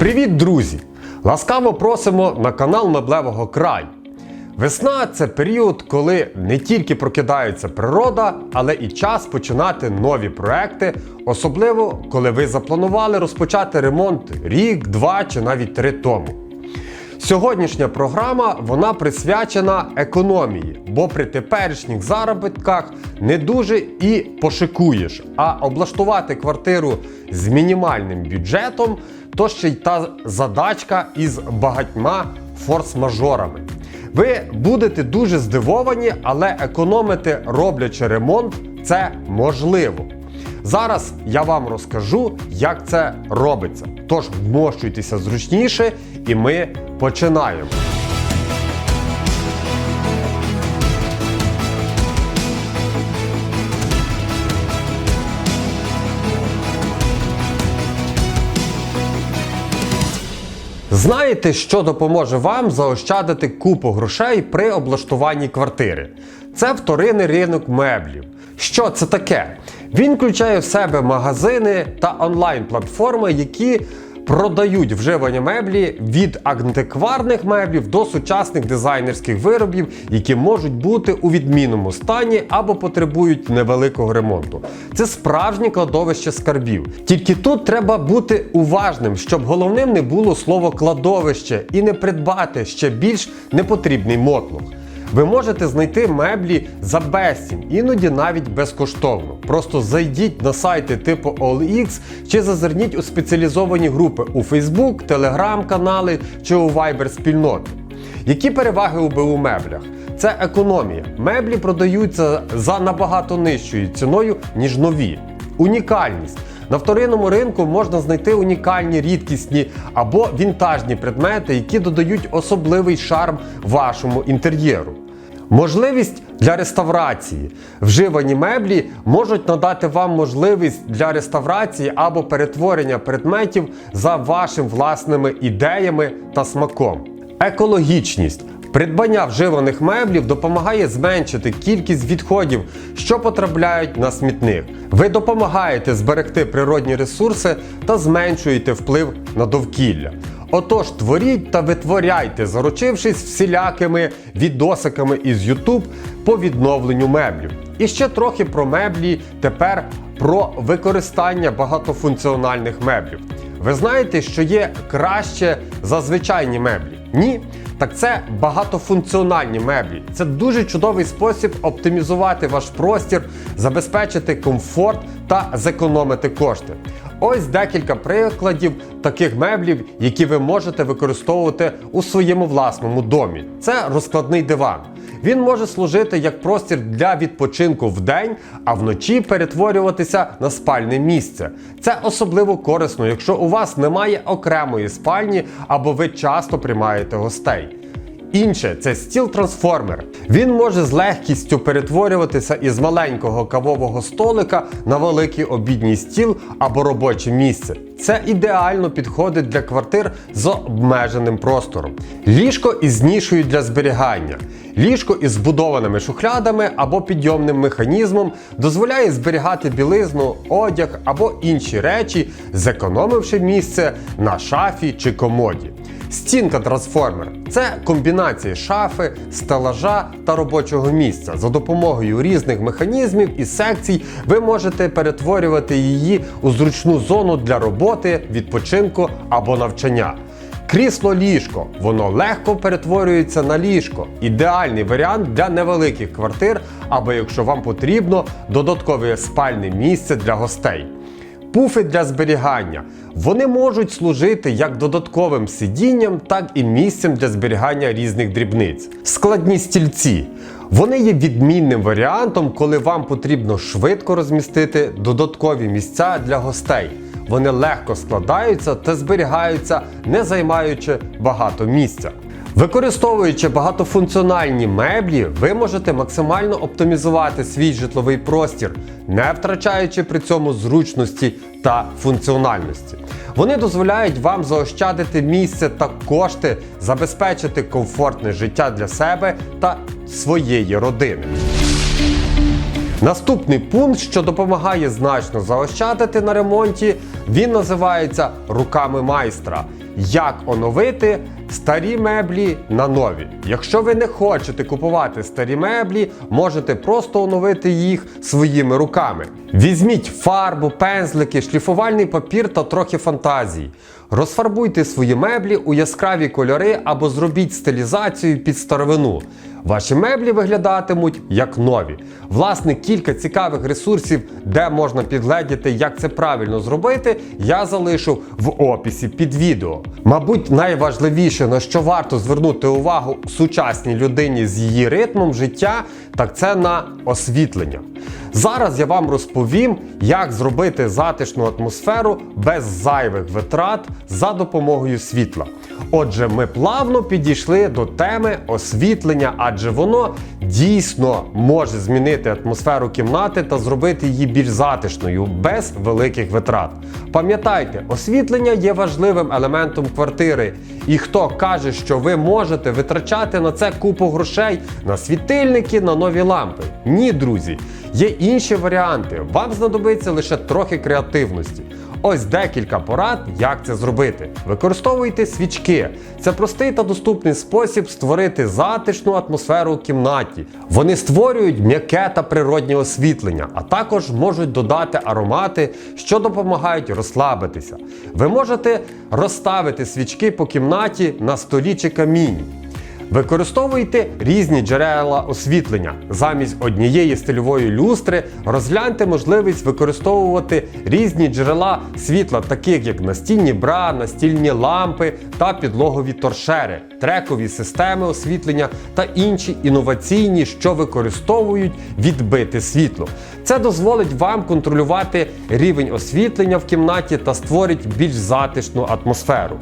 Привіт, друзі! Ласкаво просимо на канал Меблевого край. Весна це період, коли не тільки прокидається природа, але і час починати нові проекти, особливо коли ви запланували розпочати ремонт рік, два чи навіть три тому. Сьогоднішня програма вона присвячена економії, бо при теперішніх заробітках не дуже і пошикуєш. А облаштувати квартиру з мінімальним бюджетом то ще й та задачка із багатьма форс-мажорами. Ви будете дуже здивовані, але економити роблячи ремонт це можливо. Зараз я вам розкажу, як це робиться. Тож вмощуйтеся зручніше, і ми починаємо. Знаєте, що допоможе вам заощадити купу грошей при облаштуванні квартири? Це вторинний ринок меблів. Що це таке? Він включає в себе магазини та онлайн-платформи, які продають вживані меблі від антикварних меблів до сучасних дизайнерських виробів, які можуть бути у відмінному стані або потребують невеликого ремонту. Це справжнє кладовище скарбів. Тільки тут треба бути уважним, щоб головним не було слово кладовище і не придбати ще більш непотрібний мотлох. Ви можете знайти меблі за безцінь, іноді навіть безкоштовно. Просто зайдіть на сайти типу OLX чи зазирніть у спеціалізовані групи у Facebook, Telegram канали чи у Viber спільноти. Які переваги у БУ меблях? Це економія. Меблі продаються за набагато нижчою ціною, ніж нові. Унікальність. На вторинному ринку можна знайти унікальні, рідкісні або вінтажні предмети, які додають особливий шарм вашому інтер'єру. Можливість для реставрації. Вживані меблі можуть надати вам можливість для реставрації або перетворення предметів за вашими власними ідеями та смаком. Екологічність. Придбання вживаних меблів допомагає зменшити кількість відходів, що потрапляють на смітник. Ви допомагаєте зберегти природні ресурси та зменшуєте вплив на довкілля. Отож, творіть та витворяйте, заручившись всілякими відосиками із YouTube по відновленню меблів. І ще трохи про меблі, тепер про використання багатофункціональних меблів. Ви знаєте, що є краще за звичайні меблі? Ні? Так це багатофункціональні меблі. Це дуже чудовий спосіб оптимізувати ваш простір, забезпечити комфорт та зекономити кошти. Ось декілька прикладів таких меблів, які ви можете використовувати у своєму власному домі. Це розкладний диван. Він може служити як простір для відпочинку вдень, а вночі перетворюватися на спальне місце. Це особливо корисно, якщо у вас немає окремої спальні або ви часто приймаєте гостей. Інше це стіл-трансформер. Він може з легкістю перетворюватися із маленького кавового столика на великий обідній стіл або робоче місце. Це ідеально підходить для квартир з обмеженим простором. Ліжко із нішою для зберігання. Ліжко із збудованими шухлядами або підйомним механізмом дозволяє зберігати білизну, одяг або інші речі, зекономивши місце на шафі чи комоді. Стінка трансформер це комбінація шафи, стелажа та робочого місця. За допомогою різних механізмів і секцій ви можете перетворювати її у зручну зону для роботи, відпочинку або навчання. Крісло ліжко, воно легко перетворюється на ліжко. Ідеальний варіант для невеликих квартир, або якщо вам потрібно додаткове спальне місце для гостей. Пуфи для зберігання. Вони можуть служити як додатковим сидінням, так і місцем для зберігання різних дрібниць. Складні стільці. Вони є відмінним варіантом, коли вам потрібно швидко розмістити додаткові місця для гостей. Вони легко складаються та зберігаються, не займаючи багато місця. Використовуючи багатофункціональні меблі, ви можете максимально оптимізувати свій житловий простір, не втрачаючи при цьому зручності та функціональності. Вони дозволяють вам заощадити місце та кошти, забезпечити комфортне життя для себе та своєї родини. Наступний пункт, що допомагає значно заощадити на ремонті, Він називається Руками майстра. Як оновити старі меблі на нові. Якщо ви не хочете купувати старі меблі, можете просто оновити їх своїми руками. Візьміть фарбу, пензлики, шліфувальний папір та трохи фантазії. Розфарбуйте свої меблі у яскраві кольори або зробіть стилізацію під старовину. Ваші меблі виглядатимуть як нові. Власне, кілька цікавих ресурсів, де можна підгледіти, як це правильно зробити, я залишу в описі під відео. Мабуть, найважливіше, на що варто звернути увагу сучасній людині з її ритмом життя, так це на освітлення. Зараз я вам розповім, як зробити затишну атмосферу без зайвих витрат за допомогою світла. Отже, ми плавно підійшли до теми освітлення, адже воно дійсно може змінити атмосферу кімнати та зробити її більш затишною без великих витрат. Пам'ятайте, освітлення є важливим елементом квартири, і хто каже, що ви можете витрачати на це купу грошей на світильники, на нові лампи. Ні, друзі, є інші варіанти. Вам знадобиться лише трохи креативності. Ось декілька порад, як це зробити. Використовуйте свічки. Це простий та доступний спосіб створити затишну атмосферу у кімнаті. Вони створюють м'яке та природнє освітлення, а також можуть додати аромати, що допомагають розслабитися. Ви можете розставити свічки по кімнаті на столі чи каміні. Використовуйте різні джерела освітлення. Замість однієї стильової люстри розгляньте можливість використовувати різні джерела світла, таких як настільні бра, настільні лампи та підлогові торшери, трекові системи освітлення та інші інноваційні, що використовують відбите світло. Це дозволить вам контролювати рівень освітлення в кімнаті та створить більш затишну атмосферу.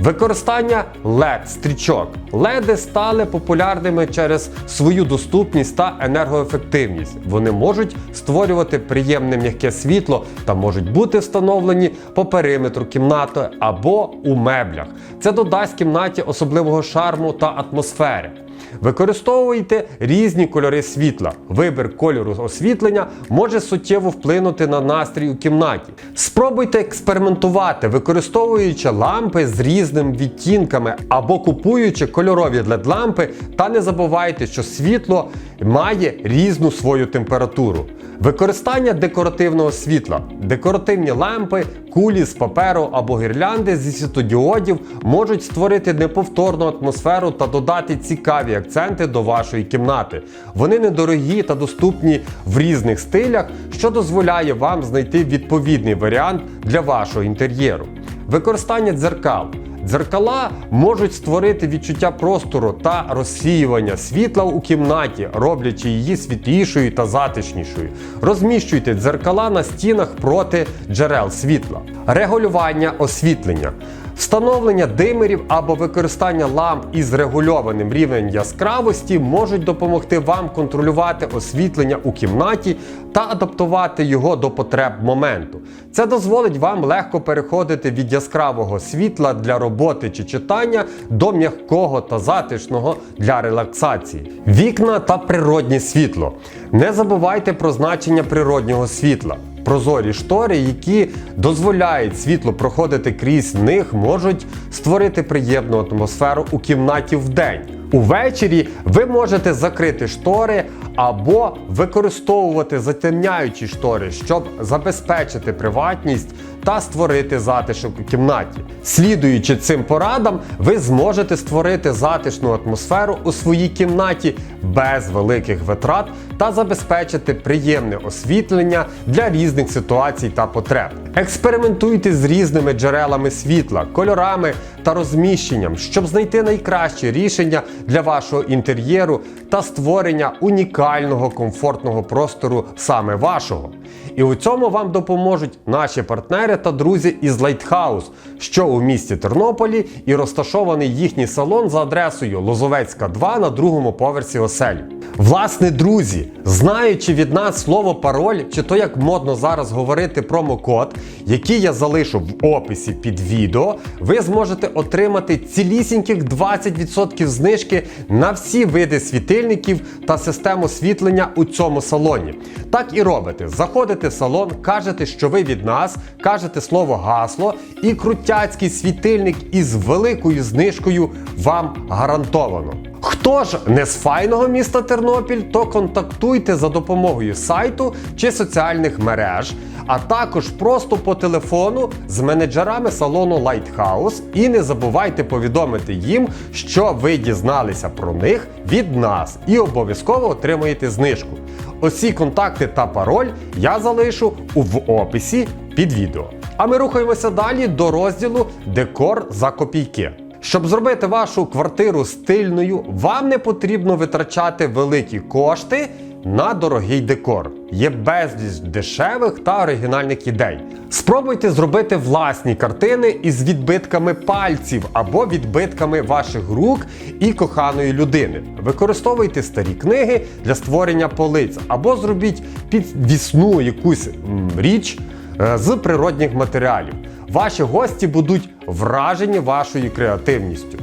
Використання LED стрічок. LED стали популярними через свою доступність та енергоефективність. Вони можуть створювати приємне м'яке світло та можуть бути встановлені по периметру кімнати або у меблях. Це додасть кімнаті особливого шарму та атмосфери. Використовуйте різні кольори світла. Вибір кольору освітлення може суттєво вплинути на настрій у кімнаті. Спробуйте експериментувати, використовуючи лампи з різними відтінками або купуючи кольорові LED-лампи, та не забувайте, що світло має різну свою температуру. Використання декоративного світла. Декоративні лампи, кулі з паперу або гірлянди зі світодіодів можуть створити неповторну атмосферу та додати цікаві акценти до вашої кімнати. Вони недорогі та доступні в різних стилях, що дозволяє вам знайти відповідний варіант для вашого інтер'єру. Використання дзеркал. Дзеркала можуть створити відчуття простору та розсіювання світла у кімнаті, роблячи її світлішою та затишнішою. Розміщуйте дзеркала на стінах проти джерел світла. Регулювання освітлення. Встановлення димерів або використання ламп із регульованим рівнем яскравості можуть допомогти вам контролювати освітлення у кімнаті та адаптувати його до потреб моменту. Це дозволить вам легко переходити від яскравого світла для роботи чи читання до м'якого та затишного для релаксації. Вікна та природнє світло. Не забувайте про значення природнього світла. Прозорі штори, які дозволяють світлу проходити крізь них, можуть створити приємну атмосферу у кімнаті вдень. Увечері ви можете закрити штори або використовувати затемняючі штори, щоб забезпечити приватність та створити затишок у кімнаті. Слідуючи цим порадам, ви зможете створити затишну атмосферу у своїй кімнаті без великих витрат та забезпечити приємне освітлення для різних ситуацій та потреб. Експериментуйте з різними джерелами світла, кольорами та розміщенням, щоб знайти найкраще рішення для вашого інтер'єру та створення унікального комфортного простору саме вашого. І у цьому вам допоможуть наші партнери та друзі із Lighthouse, що у місті Тернополі, і розташований їхній салон за адресою Лозовецька 2 на другому поверсі оселі. Власне, друзі, знаючи від нас слово пароль, чи то як модно зараз говорити промокод, який я залишу в описі під відео, ви зможете отримати цілісіньких 20% знижки на всі види світильників та систему освітлення у цьому салоні. Так і робите. Заходите в салон, кажете, що ви від нас, кажете слово гасло, і крутяцький світильник із великою знижкою вам гарантовано. Хто ж не з файного міста Тернопіль, то контактуйте за допомогою сайту чи соціальних мереж, а також просто по телефону з менеджерами салону Lighthouse і не забувайте повідомити їм, що ви дізналися про них від нас і обов'язково отримаєте знижку. Усі контакти та пароль я залишу в описі під відео. А ми рухаємося далі до розділу Декор за копійки. Щоб зробити вашу квартиру стильною, вам не потрібно витрачати великі кошти на дорогий декор. Є безліч дешевих та оригінальних ідей. Спробуйте зробити власні картини із відбитками пальців або відбитками ваших рук і коханої людини. Використовуйте старі книги для створення полиць, або зробіть підвісну якусь м, річ з природних матеріалів. Ваші гості будуть вражені вашою креативністю.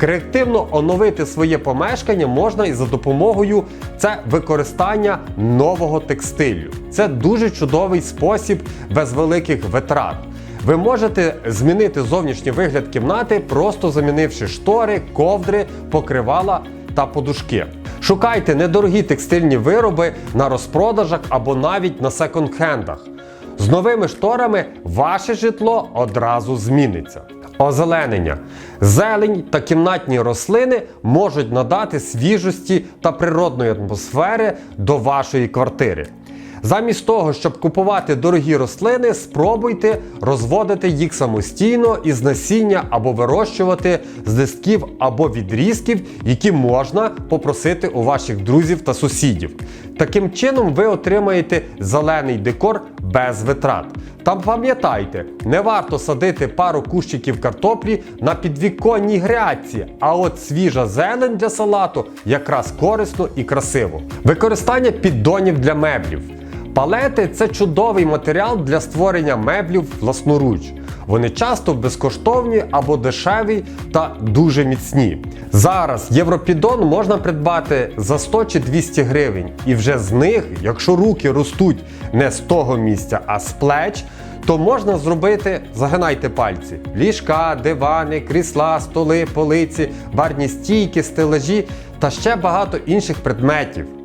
Креативно оновити своє помешкання можна і за допомогою це використання нового текстилю. Це дуже чудовий спосіб без великих витрат. Ви можете змінити зовнішній вигляд кімнати, просто замінивши штори, ковдри, покривала та подушки. Шукайте недорогі текстильні вироби на розпродажах або навіть на секонд-хендах. З новими шторами ваше житло одразу зміниться. Озеленення. Зелень та кімнатні рослини можуть надати свіжості та природної атмосфери до вашої квартири. Замість того, щоб купувати дорогі рослини, спробуйте розводити їх самостійно із насіння або вирощувати з листків або відрізків, які можна попросити у ваших друзів та сусідів. Таким чином ви отримаєте зелений декор без витрат. Та пам'ятайте, не варто садити пару кущиків картоплі на підвіконній грядці, а от свіжа зелень для салату якраз корисно і красиво. Використання піддонів для меблів. Палети це чудовий матеріал для створення меблів власноруч. Вони часто безкоштовні або дешеві та дуже міцні. Зараз європідон можна придбати за 100 чи 200 гривень, і вже з них, якщо руки ростуть не з того місця, а з плеч, то можна зробити, загинайте пальці, ліжка, дивани, крісла, столи, полиці, барні стійки, стелажі та ще багато інших предметів.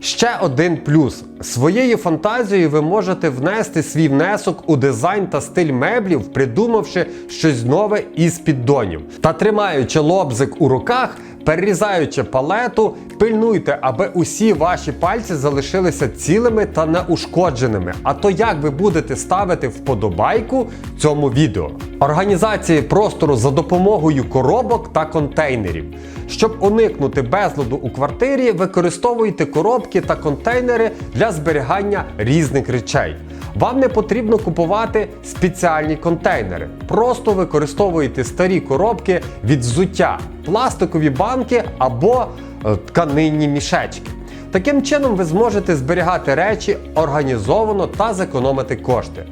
Ще один плюс. Своєю фантазією ви можете внести свій внесок у дизайн та стиль меблів, придумавши щось нове із піддонів. Та тримаючи лобзик у руках, перерізаючи палету, пильнуйте, аби усі ваші пальці залишилися цілими та неушкодженими. А то як ви будете ставити вподобайку цьому відео? Організації простору за допомогою коробок та контейнерів. Щоб уникнути безладу у квартирі, використовуйте коробки та контейнери для зберігання різних речей. Вам не потрібно купувати спеціальні контейнери. Просто використовуйте старі коробки від взуття, пластикові банки або е, тканинні мішечки. Таким чином ви зможете зберігати речі організовано та зекономити кошти.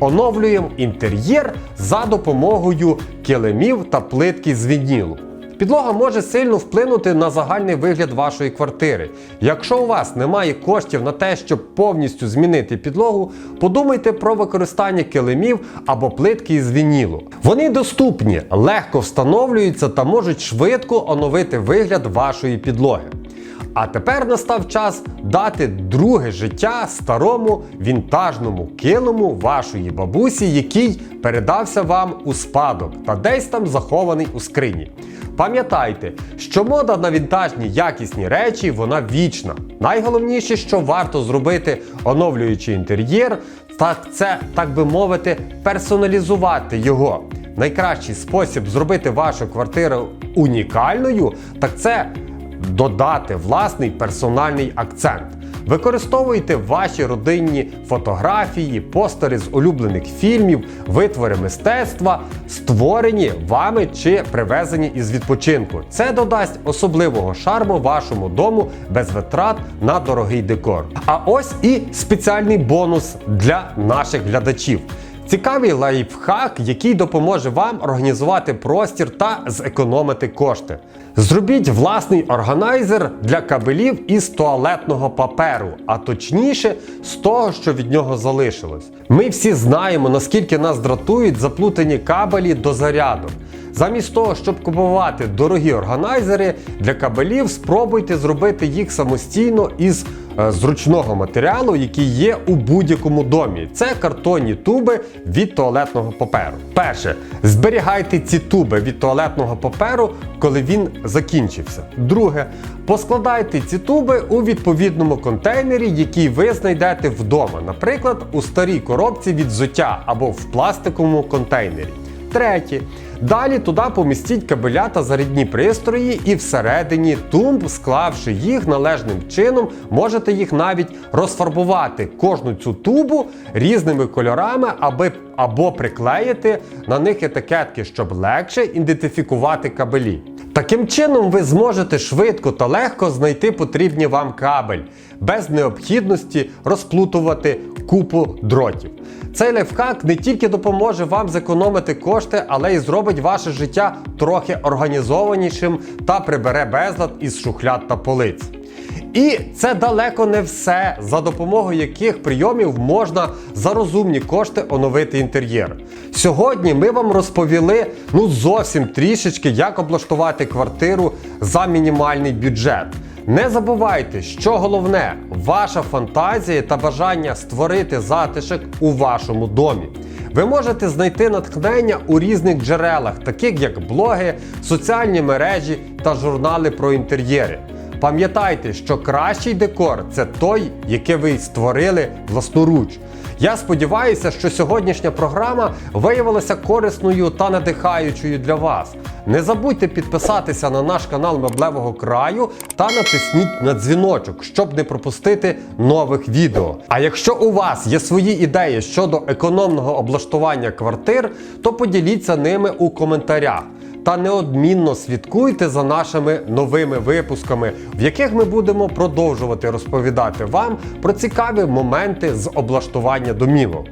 Оновлюємо інтер'єр за допомогою килимів та плитки з вінілу. Підлога може сильно вплинути на загальний вигляд вашої квартири. Якщо у вас немає коштів на те, щоб повністю змінити підлогу, подумайте про використання килимів або плитки із вінілу. Вони доступні, легко встановлюються та можуть швидко оновити вигляд вашої підлоги. А тепер настав час дати друге життя старому вінтажному килиму вашої бабусі, який передався вам у спадок та десь там захований у скрині. Пам'ятайте, що мода на вінтажні якісні речі вона вічна. Найголовніше, що варто зробити, оновлюючи інтер'єр, так це, так би мовити, персоналізувати його. Найкращий спосіб зробити вашу квартиру унікальною, так це додати власний персональний акцент. Використовуйте ваші родинні фотографії, постери з улюблених фільмів, витвори мистецтва, створені вами чи привезені із відпочинку. Це додасть особливого шарму вашому дому без витрат на дорогий декор. А ось і спеціальний бонус для наших глядачів. Цікавий лайфхак, який допоможе вам організувати простір та зекономити кошти. Зробіть власний органайзер для кабелів із туалетного паперу, а точніше з того, що від нього залишилось. Ми всі знаємо, наскільки нас дратують заплутані кабелі до заряду. Замість того, щоб купувати дорогі органайзери для кабелів, спробуйте зробити їх самостійно із зручного матеріалу, який є у будь-якому домі. Це картонні туби від туалетного паперу. Перше, зберігайте ці туби від туалетного паперу, коли він закінчився. Друге, поскладайте ці туби у відповідному контейнері, який ви знайдете вдома, наприклад, у старій коробці від взуття або в пластиковому контейнері. Третє. Далі туди помістіть кабеля та зарядні пристрої і всередині тумб, склавши їх належним чином, можете їх навіть розфарбувати кожну цю тубу різними кольорами, аби або приклеїти на них етикетки, щоб легше ідентифікувати кабелі. Таким чином ви зможете швидко та легко знайти потрібні вам кабель без необхідності розплутувати купу дротів. Цей лайфхак не тільки допоможе вам зекономити кошти, але й зробить ваше життя трохи організованішим та прибере безлад із шухляд та полиць. І це далеко не все, за допомогою яких прийомів можна за розумні кошти оновити інтер'єр. Сьогодні ми вам розповіли ну зовсім трішечки, як облаштувати квартиру за мінімальний бюджет. Не забувайте, що головне ваша фантазія та бажання створити затишок у вашому домі. Ви можете знайти натхнення у різних джерелах, таких як блоги, соціальні мережі та журнали про інтер'єри. Пам'ятайте, що кращий декор це той, який ви створили власноруч. Я сподіваюся, що сьогоднішня програма виявилася корисною та надихаючою для вас. Не забудьте підписатися на наш канал Меблевого краю та натисніть на дзвіночок, щоб не пропустити нових відео. А якщо у вас є свої ідеї щодо економного облаштування квартир, то поділіться ними у коментарях та неодмінно слідкуйте за нашими новими випусками, в яких ми будемо продовжувати розповідати вам про цікаві моменти з облаштування домівок.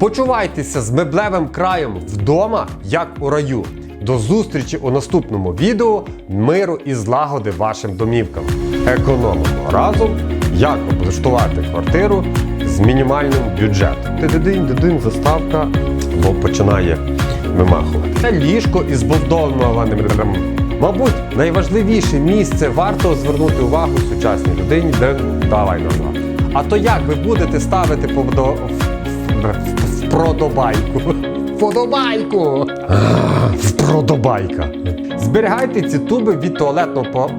Почувайтеся з меблевим краєм вдома, як у раю. До зустрічі у наступному відео миру і злагоди вашим домівкам. Економимо разом, як облаштувати квартиру з мінімальним бюджетом. Ти-дидинь, дидинь, заставка, бо починає вимахувати. Це ліжко із збудованим. Мабуть, найважливіше місце варто звернути увагу сучасній людині, де давай назад. А то як ви будете ставити подо... в- в- вподобайку? Вподобайку! А, Зберігайте ці туби від туалетного по.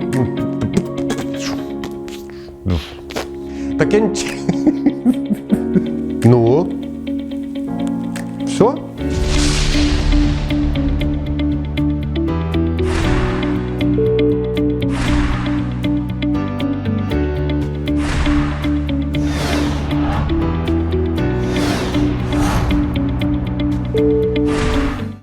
Таким чи- Ну. Все?